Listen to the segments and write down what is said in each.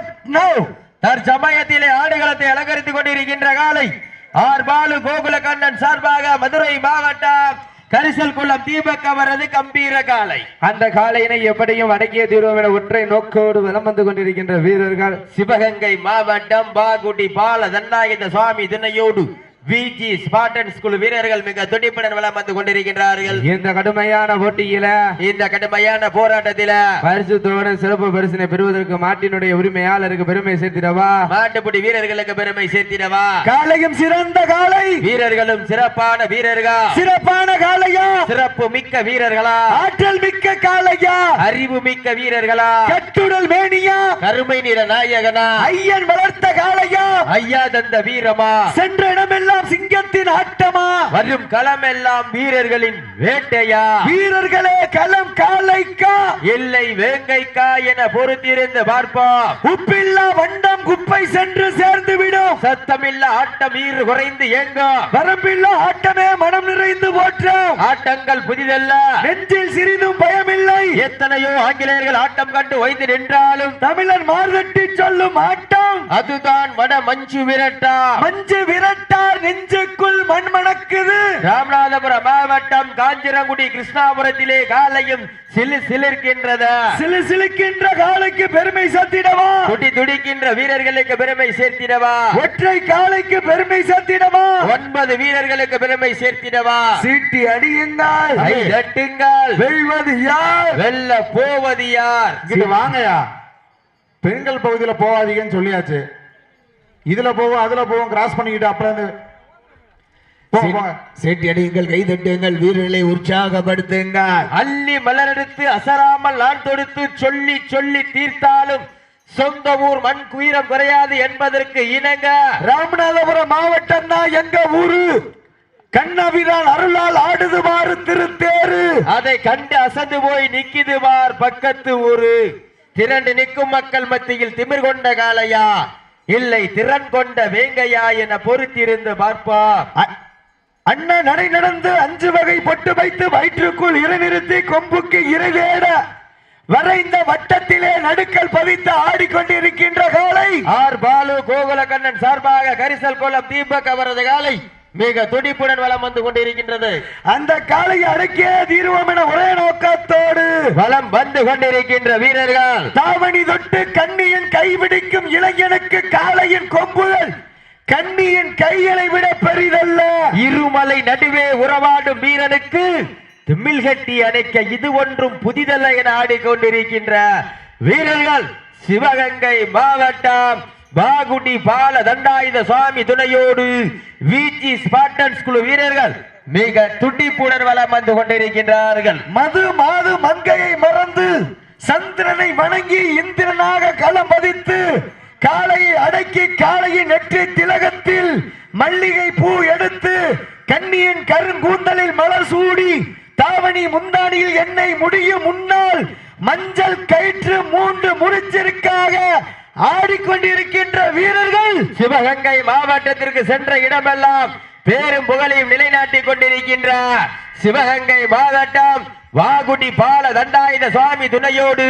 Start now தற்சமயத்திலே ஆடுகளத்தை அலங்கரித்துக் கொண்டிருக்கின்ற காலை ஆர் பாலு கோகுல கண்ணன் சார்பாக மதுரை மாவட்டம் கரிசல் குளம் தீபக் அவரது கம்பீர காலை. அந்த காலையினை எப்படியும் அடக்கிய தீர்வோம் என ஒற்றை நோக்கோடு வலம் வந்து கொண்டிருக்கின்ற வீரர்கள் சிவகங்கை மாவட்டம் பாகுடி பால தன்னாயுத சுவாமி தினையோடு விஜி ஸ்பாட்டன் ஸ்கூல் வீரர்கள் மிக துடிப்புடன் வலம் வந்து கொண்டிருக்கின்றார்கள். இந்த கடுமையான போட்டியில இந்த கடுமையான போராட்டத்தில பரிசுத்தோடு சிறப்பு பரிசினை பெறுவதற்கு மாட்டினுடைய உரிமையாளருக்கு பெருமை சேர்த்திடவா? மாட்டுப்பிடி வீரர்களுக்கு பெருமை சேர்த்திடவா? காலையும் சிறந்த காலை வீரர்களும் சிறப்பான வீரர்கள்? சிறப்பான காலையா சிறப்பு மிக்க வீரர்களா? ஆற்றல் மிக்க காலையா அறிவு மிக்க வீரர்களா? கட்டுடல் மேனியா? கருமை நிற நாயகனா? ஐயன் வளர்த்த காலையா ஐயா தந்த வீரமா? சென்ற இடமெல்லாம் சிங்கத்தின் ஆட்டமா? வரும் களம் எல்லாம் வீரர்களின் வேட்டையா? வீரர்களே களம் காலைக்கா? இல்லை வேங்கைக்கா என பொறுத்திருந்து பார்ப்போம். உப்பில்லா வண்டம் குப்பை சென்று சேர்ந்து விடும் சத்தமில்ல ஆட்டம் ஈறு குறைந்து எங்கும் வரம்பில்லா ஆட்டமே மனம் நிறைந்து போற்றோம். ஆட்டங்கள் புதிதல்ல. நெஞ்சில் சிறிதும் பயமில்லை. எத்தனையோ ஆங்கிலேயர்கள் ஆட்டம் கண்டு வைத்து நின்றாலும் தமிழன் மார்தட்டி சொல்லும் ஆட்டம். அதுதான் வட மஞ்சு விரட்டா. மஞ்சு விரட்டார் நெஞ்சுக்குள் மண் மணக்குது ராமநாதபுரம் மாவட்டம் காஞ்சிரங்குடி கிருஷ்ணாபுரத்திலே காலையும் சிலு சிலிர்க்கின்றது. சிலு சிலுக்கின்ற காலைக்கு பெருமை சத்திடவா துடி துடிக்கின்ற வீரர்களுக்கு பெருமை சேர்த்திடவா? ஒற்றை காலைக்கு பெருமை சத்திடவா ஒன்பது வீரர்களுக்கு பெருமை சேர்த்திடவா? சீட்டி அடியுங்கள். தட்டுங்கள். வெல்வது யார்? வெல்ல போவது யார்? இங்கிட்டு வாங்கயா பெண்கள் பகுதியில போகாதீங்கன்னு சொல்லியாச்சு. இதுல போவோம் அதுல போவோம் கிராஸ் பண்ணிக்கிட்டு அப்புறம் வந்து போங்க, போங்க. செட்டி அடியுங்கள் கை தட்டுங்கள் வீரர்களை உற்சாகப்படுத்துங்கள். அள்ளி மலரெடுத்து அசராமல் நான் தொடுத்து சொல்லி சொல்லி தீர்த்தாலும் சொந்த ஊர் மண் குயிரம் குறையாது என்பதற்கு இணங்க. ராமநாதபுரம் மாவட்டம் தான் எங்க ஊரு? கண்ணபிரான் அருளால் ஆடுதுமாறு திருத்தேரு. அதை கண்டு அசந்து போய் நிக்குது பார் பக்கத்து ஊரு. திரண்டு நிற்கும் மக்கள் மத்தியில் திமிர் கொண்ட காளையா? இல்லை திறன் கொண்ட வேங்கையா என பொறுத்திருந்து பார்ப்போம். அண்ணன் நடை நடந்து அஞ்சு வகை பொட்டு வைத்து வயிற்றுக்குள் இறைநிறுத்தி கொம்புக்கு இறை தேட வரைந்த வட்டத்திலே நடுக்கல் பதித்து ஆடிக்கொண்டிருக்கின்ற காலை. ஆர் பாலு கோகுல கண்ணன் சார்பாக கரிசல் கோலம் தீபக் அவரது காலை மிக துடிப்புடன் வலம் வந்து கொண்டிருக்கின்றது. அந்த காளையை அடக்கிய தீர்வோம் என ஒரே நோக்கத்தோடு வலம் வந்து கொண்டிருக்கின்ற வீரர்கள். தாவணி தொட்டு கண்ணியின் கைபிடிக்கும் இளைஞனுக்கு காளையின் கொம்புகள் கண்ணியின் கைகளை விட பெரிதல்ல. இருமலை நடுவே உறவாடும் வீரனுக்கு திமில் கட்டி அணைக்க இது ஒன்றும் புதிதல்ல என ஆடிக்கொண்டிருக்கின்ற வீரர்கள் சிவகங்கை மாவட்டம் பாகுடி பால தண்டாயுத சுவாமி துணையோடு விஜி ஸ்பாட்டன்ஸ் குழு வீரர்கள் மிக துடிப்புடன் வலம் வந்து கொண்டிருக்கின்றார்கள். மது மாது மங்கையை மறந்து சந்திரனை வணங்கி இந்திரனாக களம் பதித்து காளையை அடக்கி காளையின் நெற்றி திலகத்தில் மல்லிகை பூ எடுத்து கண்ணியின் கருங்கூந்தலில் மலர் சூடி தாவணி முந்தானியில் என்னை முடியும் முன்னால் மஞ்சள் கயிற்று மூன்று முறிச்சிற்காக ஆடிக்கொண்டிருக்கின்ற வீரர்கள் சிவகங்கை மாவட்டத்திற்கு சென்ற இடமெல்லாம் பேரும் புகழையும் நிலைநாட்டிக் கொண்டிருக்கின்ற சிவகங்கை மாவட்டம் வாகுடி பால தண்டாயுத சுவாமி துணையோடு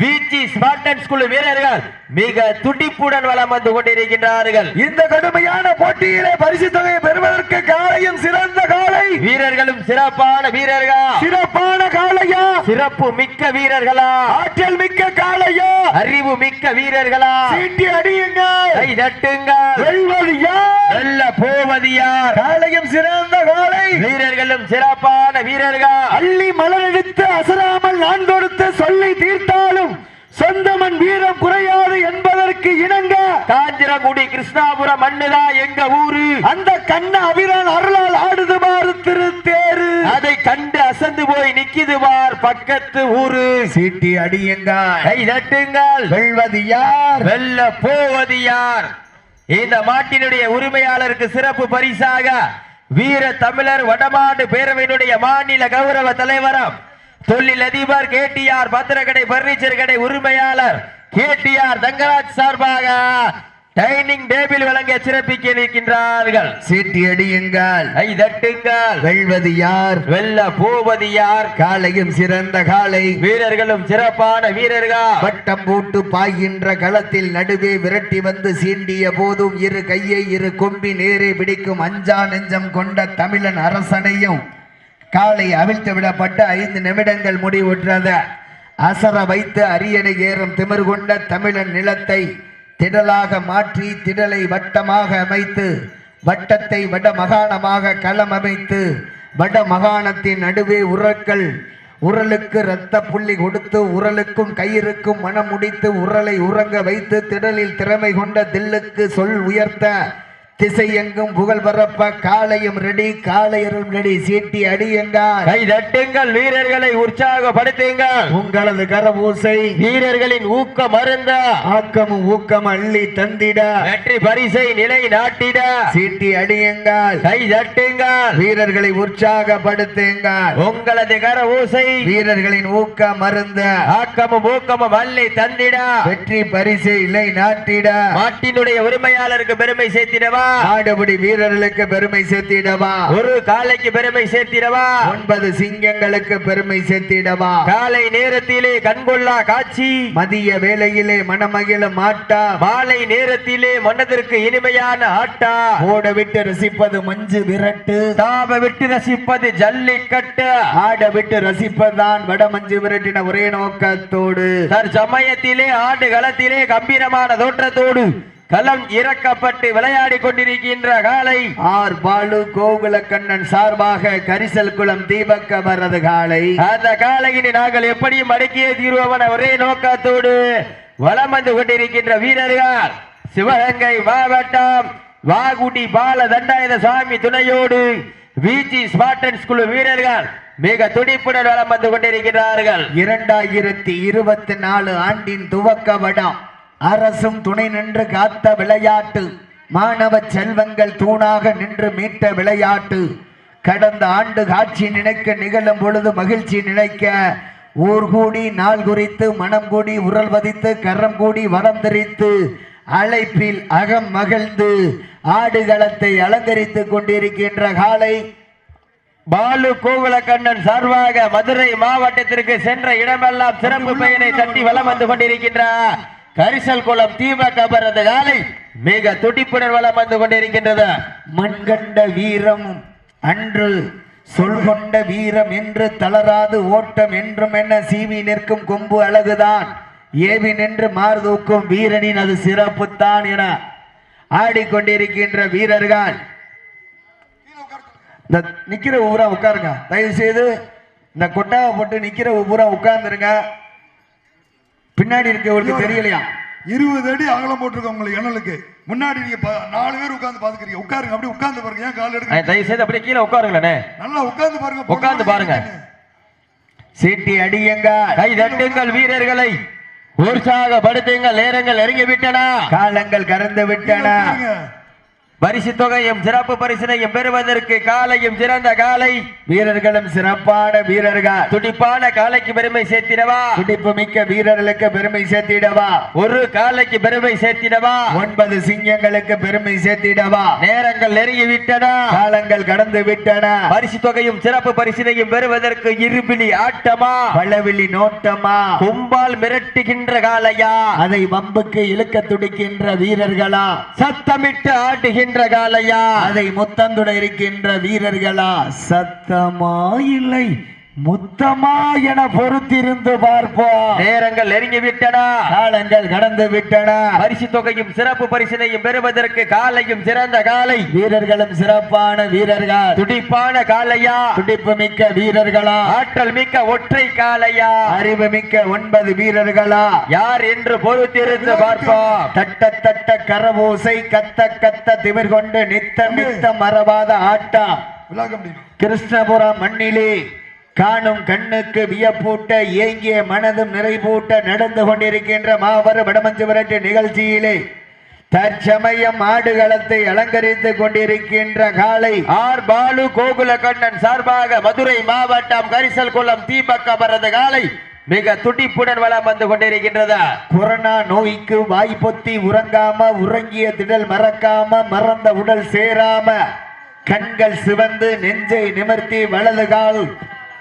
வீச்சி ஸ்பாட்டன் ஸ்கூல் வீரர்கள் மிக துடிப்புடன் வலம் வந்து கொண்டிருக்கின்றார்கள். இந்த கடுமையான போட்டியிலே பரிசு தொகையை பெறுவதற்கு காளையும் சிறந்த காளை வீரர்களும் சிறப்பான வீரர்கள்? சிறப்பான காளையா சிறப்பு மிக்க வீரர்களா? ஆற்றல் மிக்க காளையா அறிவு மிக்க வீரர்களா? சீட்டி அடியுங்கள் கை தட்டுங்கள் வெல்வது யார் வெல்ல போவது யார் காளையும் சிறந்த காளை வீரர்களும் சிறப்பான வீரர்கள்? அள்ளி மலரெடுத்து அசராமல் நான் கொடுத்து சொல்லி தீர்த்தாலும் சொந்தமன் வீரம் குறையாது என்பதற்கு இணங்க காஞ்சிரங்குடி கிருஷ்ணாபுரம் மண்ணுதா எங்க ஊரு? அந்த கண்ண அபிரான் அருளால் ஆடுதுமாறு திருத்தேரு. அதை கண்டு அசந்து போய் நிக்குது பார் பக்கத்து ஊரு. சீட்டி அடியுங்கள் கை தட்டுங்கள் வெல்வது யார்? வெல்ல போவது யார்? இந்த மாட்டினுடைய உரிமையாளருக்கு சிறப்பு பரிசாக வீர தமிழர் வடமாடு பேரவையினுடைய மாநில கௌரவ தலைவரம். தொழில் அதிபர் கேடிஆர் பத்திரக்கடை பர்னிச்சர் கடை உரிமையாளர் கே டிஆர் தங்கராஜ் சார்பாக டைனிங் டேபிள் வழங்க சிறப்பிக்க இருக்கின்றார்கள் சீட்டி அடியுங்கள். கை தட்டுங்கள். வெல்வது யார்? வெல்ல போவது யார்? காலையும் சிறந்த காலை. வீரர்களும் சிறப்பான வீரர்கள். வட்டம் போட்டு பாய்கின்ற களத்தில் நடுவே விரட்டி வந்து சீண்டிய போதும் இரு கையை இரு கொம்பி நேரே பிடிக்கும் அஞ்சா நெஞ்சம் கொண்ட தமிழன் அரசனையும் காலை அவிழ்த்து விடப்பட்ட ஐந்து நிமிடங்கள் முடிவுற்றது. அசர வைத்து அரியணை ஏறும் திமிர் கொண்ட தமிழன் நிலத்தை திடலாக மாற்றி திடலை வட்டமாக அமைத்து வட்டத்தை வட மகாணமாக களம் அமைத்து வட மகாணத்தின் நடுவே உரக்கள் உரலுக்கு இரத்த புள்ளி கொடுத்து உரலுக்கும் கயிறுக்கும் மனம் முடித்து உரலை உறங்க வைத்து திடலில் திறமை கொண்ட தில்லுக்கு சொல் உயர்த்த திசை எங்கும் புகழ் பரப்ப காளையும் ரெடி காளையரும் ரெடி. சீட்டி அடியுங்கள் கை தட்டுங்கள் வீரர்களை உற்சாகப்படுத்துங்கள். உங்களது கரபூசை வீரர்களின் ஊக்கம் அருந்த. ஆக்கமும் ஊக்கம் அள்ளி தந்திட. வெற்றி பரிசை நிலை நாட்டிட. சீட்டி அடியுங்கள் கை தட்டுங்கள் வீரர்களை உற்சாகப்படுத்துங்கள். உங்களது கர ஊசை வீரர்களின் ஊக்கம் மருந்த ஆக்கமும் ஊக்கமும் அள்ளி தந்திட. வெற்றி பரிசு இல்லை நாட்டிட. மாட்டினுடைய உரிமையாளருக்கு பெருமை சேர்த்திடவா? ஆடுபடி வீரர்களுக்கு பெருமை சேர்த்திடவா? ஒரு காலைக்கு பெருமை சேர்த்திடவா? ஒன்பது சிங்கங்களுக்கு பெருமை சேர்த்திடவா? காலை நேரத்திலே கண்கொள்ளா காட்சி. மதிய வேளையிலே மனமகிழ மாட்டா? மாலை நேரத்திலே மனதிற்கு இனிமையான ஆட்டா. ஓட விட்டு ரசிப்பது மஞ்சு விரட்டு. தாப விட்டு ரசிப்பது ஜல்லிக்கட்டு. ஆட விட்டு ரசிப்பதுதான் வட மஞ்சு விரட்டின ஒரே நோக்கத்தோடு. தற்சமயத்திலே ஆண்டு களத்திலே கம்பீரமான தோற்றத்தோடு. களம் இறக்கப்பட்டு விளையாடி கொண்டிருக்கின்ற காலை. ஆர் பாலு கோகுல கண்ணன் சார்பாக கரிசல் குளம் தீபக் அவரது காலை. அந்த காலையினை நாங்கள் எப்படியும் அடக்கியே தீர்வோம் ஒரே நோக்கத்தோடு வலம் வந்து கொண்டிருக்கின்ற வீரர்கள். சிவகங்கை மாவட்டம் வாகுடி பால தண்டாயுத சுவாமி துணையோடு விஜி ஸ்பாட்டன் குழு வீரர்கள் மிக துடிப்புடன் வலம் வந்து கொண்டிருக்கிறார்கள். இரண்டாயிரத்தி இருபத்தி நாலு ஆண்டின் துவக்க வடம். அரசும் துணை நின்று காத்த விளையாட்டு. மாணவ செல்வங்கள் தூணாக நின்று மீட்ட விளையாட்டு. கடந்த ஆண்டு காட்சி நினைக்க நிகழும் பொழுது மகிழ்ச்சி நினைக்க ஊர் கூடி நாள் குறித்து மனம் கூடி உரல் வதித்து கரம் கூடி வரம் தெரித்து அழைப்பில் அகம் மகிழ்ந்து ஆடுகளத்தை அலங்கரித்துக் கொண்டிருக்கின்ற காலை பாலு கோகுலக்கண்ணன் சார்பாக மதுரை மாவட்டத்திற்கு சென்ற இடமெல்லாம் சிறப்பு பெயரை தட்டி வலம் வந்து கொண்டிருக்கின்றார். கரிசல் குளம் திமுக அவரது காலை மிக துடிப்புடன் வளம் வந்து கொண்டிருக்கின்றது. மண்கண்ட வீரம் அன்று சொல்கொண்ட வீரம் என்று தளராது ஓட்டம் என்றும் என்ன சீவி நிற்கும் கொம்பு அழகுதான். ஏவி நின்று மார்தூக்கும் வீரனின் அது சிறப்புத்தான் என ஆடிக்கொண்டிருக்கின்ற வீரர்கள். இந்த நிக்கிற ஊரா உட்காருங்க. தயவு செய்து இந்த கொட்டாவை போட்டு நிக்கிற ஊரா உட்கார்ந்துருங்க. பின்னாடி இருக்கவங்களுக்கு தெரியலையா? இருபது அடி அகலம் போட்டிருக்கோம் உங்களுக்கு எண்ணலுக்கு. முன்னாடி நீங்க நாலு பேர் உட்கார்ந்து பாத்துக்கிறீங்க உட்காருங்க அப்படியே உட்கார்ந்து பாருங்க. ஏன் கால் எடுக்க தயவு செய்து அப்படியே கீழே உட்காருங்களே நல்லா உட்கார்ந்து பாருங்க. உட்கார்ந்து பாருங்க. சீட்டி அடியுங்க. கை தட்டுங்கள் வீரர்களை. உற்சாகப்படுத்துங்கள் நேரங்கள் நெருங்கி விட்டன. காலங்கள் கறந்து விட்டன. பரிசு தொகையும் சிறப்பு பரிசினையும் பெறுவதற்கு காலையும் சிறந்த காலை. வீரர்களும் சிறப்பான வீரர்கள். துடிப்பான காலைக்கு பெருமை சேர்த்திடவா? துடிப்பு மிக்க வீரர்களுக்கு பெருமை சேர்த்திடவா? ஒரு காலைக்கு பெருமை சேர்த்திடவா? ஒன்பது சிங்கங்களுக்கு பெருமை சேர்த்திடவா? நேரங்கள் நெருங்கி விட்டன. காலங்கள் கடந்து விட்டன. பரிசு தொகையும் சிறப்பு பரிசினையும் பெறுவதற்கு இருபிலி ஆட்டமா? பழவிழி நோட்டமா? கும்பால் மிரட்டுகின்ற காலையா? அதை வம்புக்கு இழுக்க துடிக்கின்ற வீரர்களா? சத்தமிட்டு ஆட்டுகின்ற காலையா? அதை முத்தந்துட இருக்கின்ற வீரர்களா? சத்தமா இல்லை முத்தமா என பொறுத்திருந்து பார்ப்போம். நேரங்கள் நெருங்கி விட்டன காலங்கள் கடந்து விட்டன. பரிசு தொகையும் சிறப்பு பரிசினையும் பெறுவதற்கு காலையும் சிறந்த காலை. வீரர்களும் சிறப்பான வீரர்கள். துடிப்பான காலையா? துடிப்பு மிக்க வீரர்களா? ஆற்றல் மிக்க ஒற்றை காலையா? அறிவு மிக்க ஒன்பது வீரர்களா? யார் என்று பொறுத்திருந்து பார்ப்போம். தட்ட தட்ட கரபூசை கத்த கத்த திமிர் கொண்டு நித்த நித்த மறவாத ஆட்டம். கிருஷ்ணபுரம் மண்ணிலே காணும் கண்ணுக்கு வியப்பூட்ட ஏங்கிய மனதும் நிறைவூட்ட நடந்து கொண்டிருக்கின்ற மாபெரும் வடமஞ்சு விரட்டு நிகழ்ச்சியிலே தற்சமயம் ஆடுகளத்தை அலங்கரித்துக் கொண்டிருக்கின்ற காலை ஆர். பாலு கோகுல கண்ணன் சார்பாக மதுரை மாவட்டம் கரிசல் குளம் தீபக் அவரது காலை மிக துடிப்புடன் வளம் வந்து கொண்டிருக்கின்றதா. கொரோனா நோய்க்கு வாய் பொத்தி உறங்காம உறங்கிய திடல் மறக்காம மறந்த உடல் சேராம கண்கள் சிவந்து நெஞ்சை நிமர்த்தி வலது கால்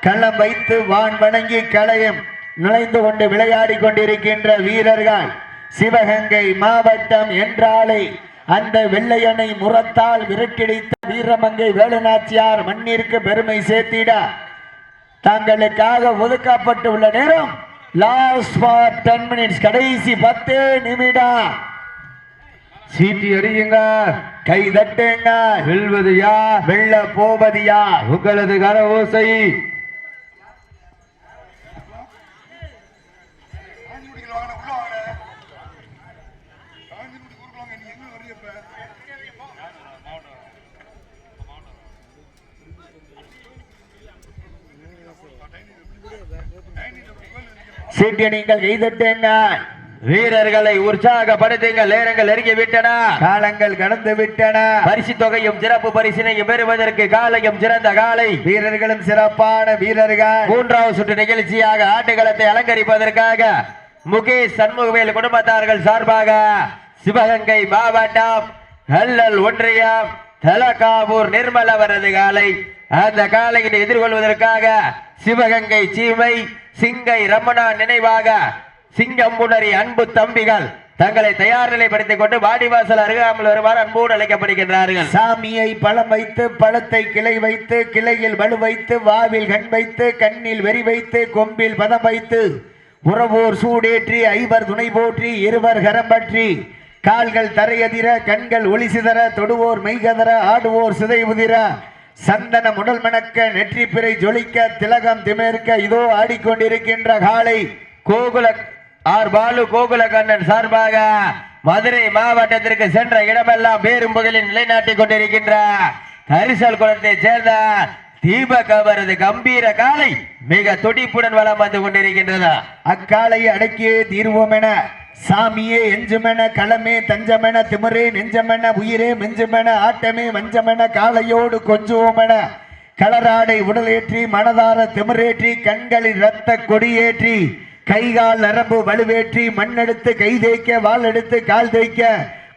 களம் வைத்து வான் வணங்கி களையும் நுழைந்து கொண்டு விளையாடி கொண்டிருக்கின்ற வீரர்கள் சிவகங்கை மாவட்டம் என்றாலே அந்த வெள்ளையனை முரத்தால் விரட்டிடித்த வீரமங்கை வேலுநாச்சியார் மண்ணிற்கு பெருமை சேர்த்திட தங்களுக்காக ஒதுக்கப்பட்டு உள்ள நேரம் லாஸ்ட் ஃபார் டென் மினிட்ஸ் கடைசி பத்து நிமிடம். சீட்டி அறியுங்க கை தட்டுங்க. வெல்வது யார்? வெள்ள போவது யார்? உங்களது கர ஓசை. சீட்டிய நீங்கள் கை வீரர்களை உற்சாகப்படுத்துங்கள். நேரங்கள் நெருங்கி விட்டன. காலங்கள் கடந்து விட்டன. பரிசு தொகையும் சிறப்பு பரிசினையும் பெறுவதற்கு காலையும் சிறந்த காலை. வீரர்களும் சிறப்பான வீரர்கள். மூன்றாவது சுற்று நிகழ்ச்சியாக ஆட்டுக்களத்தை அலங்கரிப்பதற்காக முகேஷ் சண்முகவேல் குடும்பத்தார்கள் சார்பாக சிவகங்கை மாவட்டம் அல்லல் ஒன்றியம் தலகாவூர் நிர்மல் அவரது காலை. அந்த காலையினை எதிர்கொள்வதற்காக சிவகங்கை சீமை சிங்கை ரமணா நினைவாக சிங்கம்புணரி அன்பு தம்பிகள் தங்களை தயார் நிலைப்படுத்திக் கொண்டு வாடிவாசல் அருகாமல் வருமாறு அன்போடு அழைக்கப்படுகின்றார்கள். சாமியை பழம் வைத்து பழத்தை கிளை வைத்து கிளையில் வலு வைத்து வாவில் கண் வைத்து கண்ணில் வெறி வைத்து கொம்பில் பதம் வைத்து உறவோர் சூடேற்றி ஐவர் துணை போற்றி இருவர் கரம் பற்றி கால்கள் தரையதிர கண்கள் ஒளி சிதற தொடுவோர் மெய்கதற ஆடுவோர் சிதை உதிர சந்தன முடல் மணக்க நெற்றி பிறை ஜொலிக்க திலகம் திமேற்க இதோ ஆடிக்கொண்டிருக்கின்ற காலை கோகுல ஆர் பாலு கோகுல கண்ணன் சார்பாக மதுரை மாவட்டத்திற்கு சென்ற இடமெல்லாம் பேரும் புகழில் நிலைநாட்டிக் கொண்டிருக்கின்ற கரிசல் குளத்தை சேர்ந்த தீபக் அவரது கம்பீர காலை மிக துடிப்புடன் வளம் வந்து கொண்டிருக்கின்றது. அக்காலை அடக்கியே தீர்வோம் என சாமியே எஞ்சுமென களமே தஞ்சமென திமிரே நெஞ்சமென உயிரே மெஞ்சுமென ஆட்டமே வஞ்சமென காளையோடு கொஞ்சுவோமென களராடை உடலேற்றி மனதார திமிரேற்றி கண்களில் இரத்த கொடியேற்றி கைகால் நரம்பு வலுவேற்றி மண்ணெடுத்து கை தேய்க்க வாள் எடுத்து கால் தேய்க்க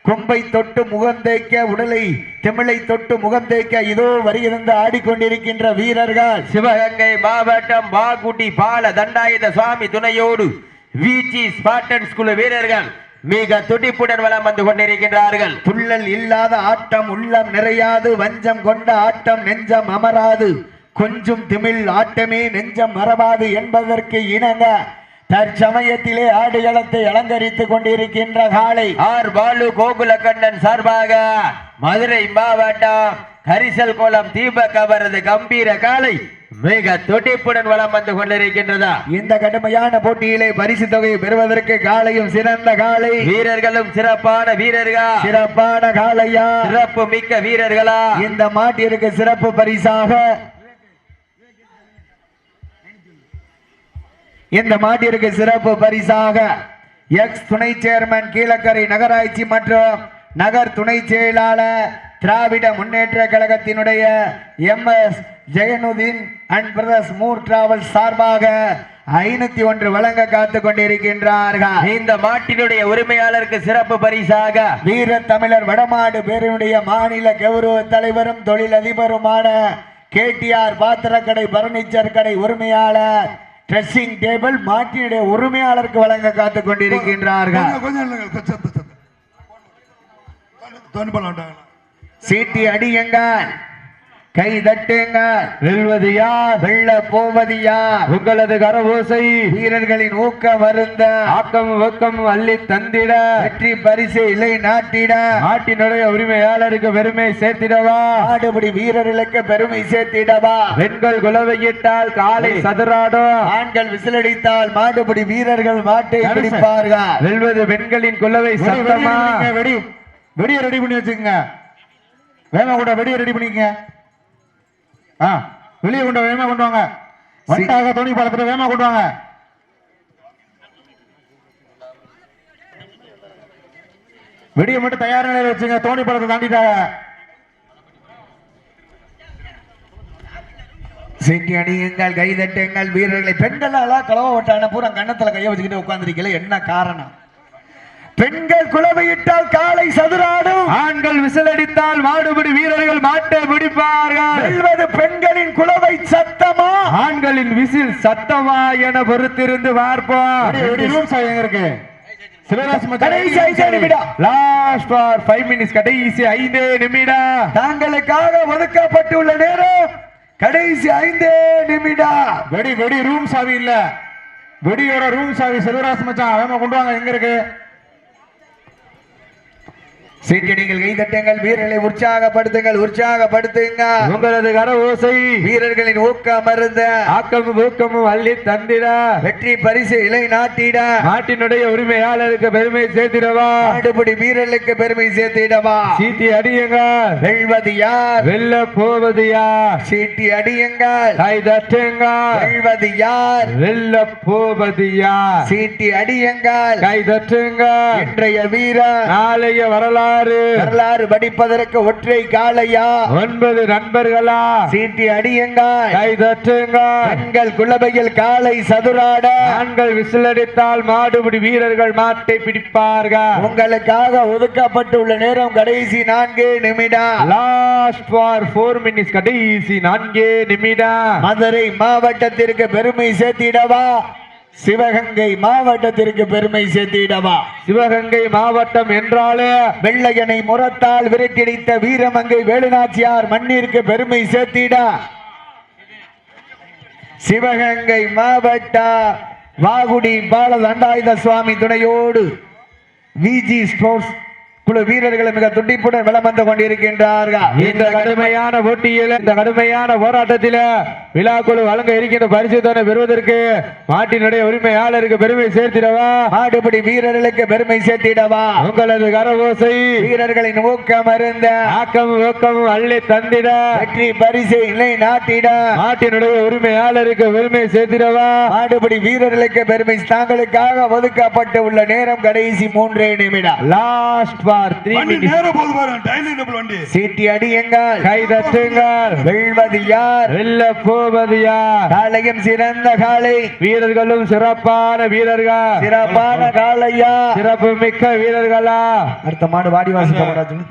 கொம்பை தொட்டு முகம் தேய்க்க உடலை திமிழை தொட்டு முகம் தேய்க்க இதோ வருகிருந்து ஆடிக்கொண்டிருக்கின்ற வீரர்கள். சிவகங்கை மாவட்டம் பாகுட்டி பால தண்டாயுத சுவாமி துணையோடு விஜி ஸ்பாட்டன்ஸ் குழு வீரர்கள் மிக துடிப்புடன் வளம் வந்து கொண்டிருக்கின்றார்கள். துள்ளல் இல்லாத ஆட்டம் உள்ளம் நிறையாது வஞ்சம் கொண்ட ஆட்டம் நெஞ்சம் அமராது. கொஞ்சம் திமிழ் ஆட்டமே நெஞ்சம் மறவாது என்பதற்கு இணங்க தற்சமயத்திலே ஆடுகளத்தை அலங்கரித்துக் கொண்டிருக்கின்ற காலை ஆர் பாலு கோகுலக்கண்ணன் சார்பாக மதுரை மாவட்டம் கரிசல் கோலம் தீபக் அவரது கம்பீர காலை மிக துடிப்புடன் வளம் வந்து கொண்டிருக்கின்றதா? இந்த கடுமையான போட்டியிலே பரிசு தொகையை பெறுவதற்கு காலையும் சிறந்த காலை. வீரர்களும் சிறப்பான வீரர்களா? சிறப்பான காலையா? சிறப்பு மிக்க வீரர்களா? இந்த மாட்டிற்கு சிறப்பு பரிசாக. இந்த மாட்டிற்கு சிறப்பு பரிசாக எக்ஸ் துணை சேர்மன் கீழக்கரை நகராட்சி மற்றும் நகர் துணை செயலாளர் திராவிட முன்னேற்ற கழகத்தினுடைய M S Jainuddin and brothers Moor travel சார்பாக ஐநூத்தி ஒன்று வழங்க காத்து கொண்டிருக்கின்றார்கள். இந்த மாட்டினுடைய உரிமையாளருக்கு சிறப்பு பரிசாக வீர தமிழர் வடமாடு பேரனுடைய மாநில கௌரவ தலைவரும் தொழிலதிபருமான கேடிஆர் பாத்திரக்கடை பர்னிச்சர் கடை உரிமையாளர் ட்ரெஸ்ஸிங் டேபிள் மாட்டினுடைய உரிமையாளருக்கு வழங்க காத்துக் கொண்டிருக்கின்றார்கள். கொஞ்சம் இல்லைங்க கை தட்டுங்கள் வெல்வது யார் வெல்ல போவது யார் உங்களது கரவோசை வீரர்களின் ஊக்க வருந்த ஆக்கம் ஊக்கம் அள்ளி தந்திட. வெற்றி பரிசு இலை நாட்டிட. நாட்டினுடைய உரிமையாளருக்கு பெருமை சேர்த்திடவா? ஆடுபடி வீரர்களுக்கு பெருமை சேர்த்திடவா? பெண்கள் குலவையிட்டால் காலை சதுராடும் ஆண்கள் விசிலடித்தால் மாடுபிடி வீரர்கள் மாட்டை பிடிப்பார்கள். வெல்வது பெண்களின் குலவை சத்தமா? வெடி. வெடியை ரெடி பண்ணி வச்சுக்கோங்க. வேமா கூட வெடியை ரெடி பண்ணிக்கங்க. ஆ வெளியே கொண்டு வேகமாக வேகமா கொண்டு வாங்க. வண்டாக துணி பாலத்துல வேமா கொண்டு வாங்க. வெடியை மட்டும் தயார் நிலையில் வச்சுங்க தோணி பழத்தை தாண்டிட்டாங்க. சீட்டி அணியுங்கள் கைதட்டுங்கள் வீரர்களை பெண்கள் எல்லாம் கலவ விட்டான பூரா கண்ணத்துல கையை வச்சுக்கிட்டு உட்காந்துருக்கல என்ன காரணம்? பெண்கள் குலவையிட்டால் காலை சதுராடும். ஆண்கள் விசிலடித்தால் மாடுபிடி வீரர்கள் மாட்டை பிடிப்பார்கள். வெல்வது பெண்களின் குலவை சத்தமா? ஆண்களின் விசில் சத்தமா என பொறுத்திருந்து பார்ப்போம். இருக்கு? கடைசி ஐந்து நிமிடம். தாங்களுக்காக ஒதுக்கப்பட்டுள்ள நேரம் கடைசி ஐந்தே நிமிடம். வெடி வெடி ரூம் சாவி இல்ல. வெடியோட ரூம் சாவி சிவராஜ் மச்சான் வேகமா கொண்டு வாங்க. எங்க இருக்கு? சீட்டடிகள் கைதட்டுங்கள் வீரர்களை உற்சாகப்படுத்துங்கள் உற்சாகப்படுத்துங்க. உங்களது கர ஓசை வீரர்களின் ஊக்கம் மருந்த ஆக்கமும் ஊக்கமும் அள்ளி தந்திட. வெற்றி பரிசு இலை நாட்டிட. நாட்டினுடைய உரிமையாளருக்கு பெருமை சேர்த்திடவா. ஆடுபடி வீரர்களுக்கு பெருமை சேர்த்திடவா. சீட்டி அடியுங்க வெல்வது யார்? வெல்ல போவது யார்? சீட்டி அடியுங்கள். கை தட்டுங்க வெல்வது யார்? வெல்ல போவது யார்? சீட்டி அடியுங்கள். கை தட்டுங்க இன்றைய வீரர். நாளைய வரலாறு வரலாறு. படிப்பதற்கு ஒற்றை காளையா? ஒன்பது நண்பர்களா? சீட்டி அடியுங்கள். கை தட்டுங்க பெண்கள் குலபையில் காளை சதுராட. ஆண்கள் விசிலடித்தால் மாடுபிடி வீரர்கள் மாட்டை பிடிப்பார்கள். உங்களுக்காக ஒதுக்கப்பட்டுள்ள நேரம் கடைசி நான்கு நிமிடம். லாஸ்ட் ஃபார் ஃபோர் மினிட்ஸ் கடைசி நான்கே நிமிடம். மதுரை மாவட்டத்திற்கு பெருமை சேர்த்திடவா? சிவகங்கை மாவட்டத்திற்கு பெருமை சேர்த்திடவா? சிவகங்கை மாவட்டம் என்றாலே வெள்ளையனை முரத்தால் விரட்டியடித்த வீரமங்கை வேலுநாச்சியார் மண்ணிற்கு பெருமை சேர்த்திட. சிவகங்கை மாவட்ட வாகுடி பால தண்டாயுத சுவாமி துணையோடு விஜி ஸ்போர்ட்ஸ் குழு வீரர்கள் மிக துடிப்புடன் வலம் வந்து கொண்டிருக்கின்றார்கள். இந்த கடுமையான போட்டியில் இந்த கடுமையான போராட்டத்தில் விழாக்குழு வழங்க இருக்கின்ற பரிசு தானே பெறுவதற்கு மாட்டினுடைய உரிமையாளருக்கு பெருமை சேர்த்திடவா? ஆடுபடி வீரர்களுக்கு பெருமை சேர்த்திடவா? உங்களது கரவோசை வீரர்களின் ஊக்கம் அருந்த ஆக்கமும் ஊக்கமும் அள்ளி தந்திட. வெற்றி பரிசு இல்லை நாட்டிட. மாட்டினுடைய உரிமையாளருக்கு பெருமை சேர்த்திடவா? ஆடுபடி வீரர்களுக்கு பெருமை தாங்களுக்காக ஒதுக்கப்பட்டு உள்ள நேரம் கடைசி மூன்றே நிமிடம். லாஸ்ட் ஃபார் த்ரீ வண்டி நேரம் போது பாரு டைனிங் டேபிள் வண்டி. சீட்டி அடியுங்கள் கை தட்டுங்கள் வெல்வது யார்? வெல்ல போவது யார்? காளையும் சிறந்த காளை. வீரர்களும் சிறப்பான வீரர்கள். சிறப்பான காளையா? சிறப்பு மிக்க வீரர்களா? அடுத்த மாடு வாடி வாசி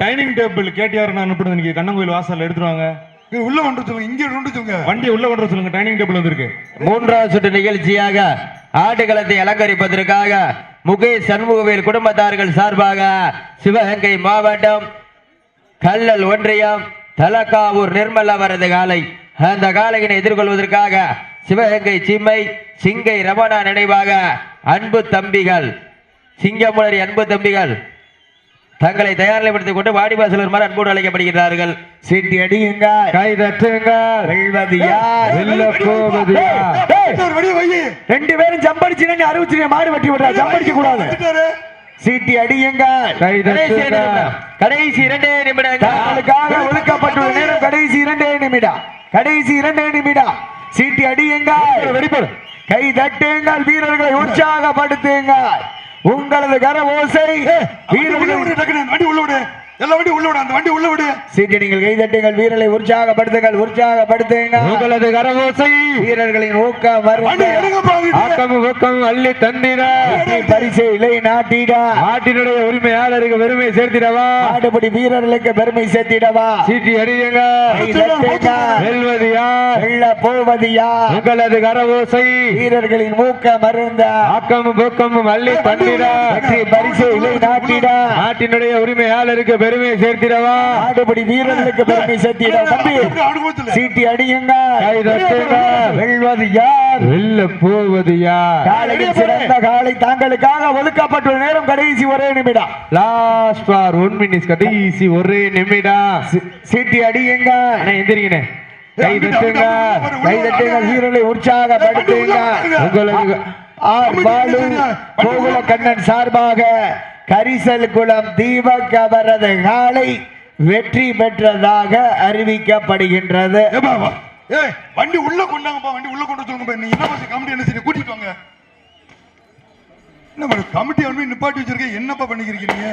டைனிங் டேபிள் கேடிஆர் நான் அனுப்புறது இன்னைக்கு கண்ணங்கோயில் வாசல்ல எடுத்துருவாங்க. உள்ள கொண்டு சொல்லுங்க இங்க கொண்டு சொல்லுங்க. வண்டியை உள்ள கொண்டு சொல்லுங்க டைனிங் டேபிள் வந்திருக்கு. மூன்றாவது சுற்று நிகழ்ச்சியாக ஆடுகளத்தை அலங்கரிப்பதற்காக முகேஷ் சண்முகவேல் குடும்பத்தார்கள் சார்பாக சிவகங்கை மாவட்டம் கல்லல் ஒன்றியம் தலக்காவூர் நிர்மலா வரது காலை. அந்த காலையினை எதிர்கொள்வதற்காக சிவகங்கை சிம்மை சிங்கை ரமணா நினைவாக அன்பு தம்பிகள் சிங்கமுனரி அன்பு தம்பிகள் தங்களை தயார்நிலைப்படுத்திக் கொண்டு வாடிவாசல் வருமாறு அன்போடு அழைக்கப்படுகிறார்கள் சீட்டி அடியுங்கள் கை தட்டுங்கள். வெல்வது யார் வெல்ல போவது ரெண்டு பேரும் ஜம்படிச்சுன்னு அறிவிச்சு மாடு வெட்டி விடுறா ஜம்படிக்க கூடாது. சீட்டி அடியுங்கள் கை கடைசி இரண்டே நிமிடங்கள் தாங்களுக்காக ஒதுக்கப்பட்டுள்ள நேரம் கடைசி இரண்டே நிமிடம். கடைசி இரண்டே நிமிடம். சீட்டி அடியுங்கள். வெடிப்போடு கை தட்டுங்கள் வீரர்களை உற்சாகப்படுத்துங்கள். உங்களது கர ஓசை வண்டி உள்ள விடு வண்டி உள்ள விடு எல்லா வண்டி உள்ள விடு அந்த வண்டி உள்ள விடு. சீட்டி நீங்கள் கை தட்டுங்கள் வீரர்களை உற்சாகப்படுத்துங்கள் உற்சாகப்படுத்துங்கள் உங்களது கரவோசை வீரர்களின் ஊக்கம் ஆக்கமும் அள்ளி வெற்றி பரிசு இலை நாட்டிட. நாட்டினுடைய உரிமையாளருக்கு பெருமை சேர்த்திடவா. ஆடுபடி வீரர்களுக்கு பெருமை சேர்த்திடவா. சீட்டி அடியுங்க கை தட்டுங்கள் வெல்வது யார் வெல்ல போவது யார் உங்களது கரவோசை வீரர்களின் ஊக்கம் மருந்த ஆக்கமும் ஊக்கமும் அள்ளி வெற்றி பரிசு இலை நாட்டிட. நாட்டினுடைய உரிமையாளருக்கு பெருமை சேர்த்திடவா? ஆடுபடி வீரர்களுக்கு பெருமை சேர்த்திட தம்பி. சீட்டி அடியுங்க தட்டுங்க வெல்வது யார்? வெல்ல போவது யார்? காலையில் சிறந்த காலை தாங்களுக்காக ஒதுக்கப்பட்டுள்ள நேரம் கடைசி ஒரே நிமிடம். லாஸ்ட் ஃபார் ஒன் மினிட்ஸ் கடைசி ஒரே நிமிடம். சீட்டி அடியுங்க எந்திரிங்கண்ணே. கை தட்டுங்க கை வீரர்களை உற்சாகப்படுத்துங்க உங்களுக்கு ஆர் பாலு கோகுல கண்ணன் சார்பாக கரிசல் குளம் தீபக் அவரது காலை வெற்றி பெற்றதாக அறிவிக்கப்படுகின்றது. வண்டி உள்ள கொண்டாங்கப்பா வண்டி உள்ள கொண்டு சொல்லுங்க நீ என்ன கமிட்டி என்ன செய்ய கூட்டிட்டு வாங்க. என்ன கமிட்டி வந்து நிப்பாட்டி வச்சிருக்க என்னப்பா பண்ணிக்கிறீங்க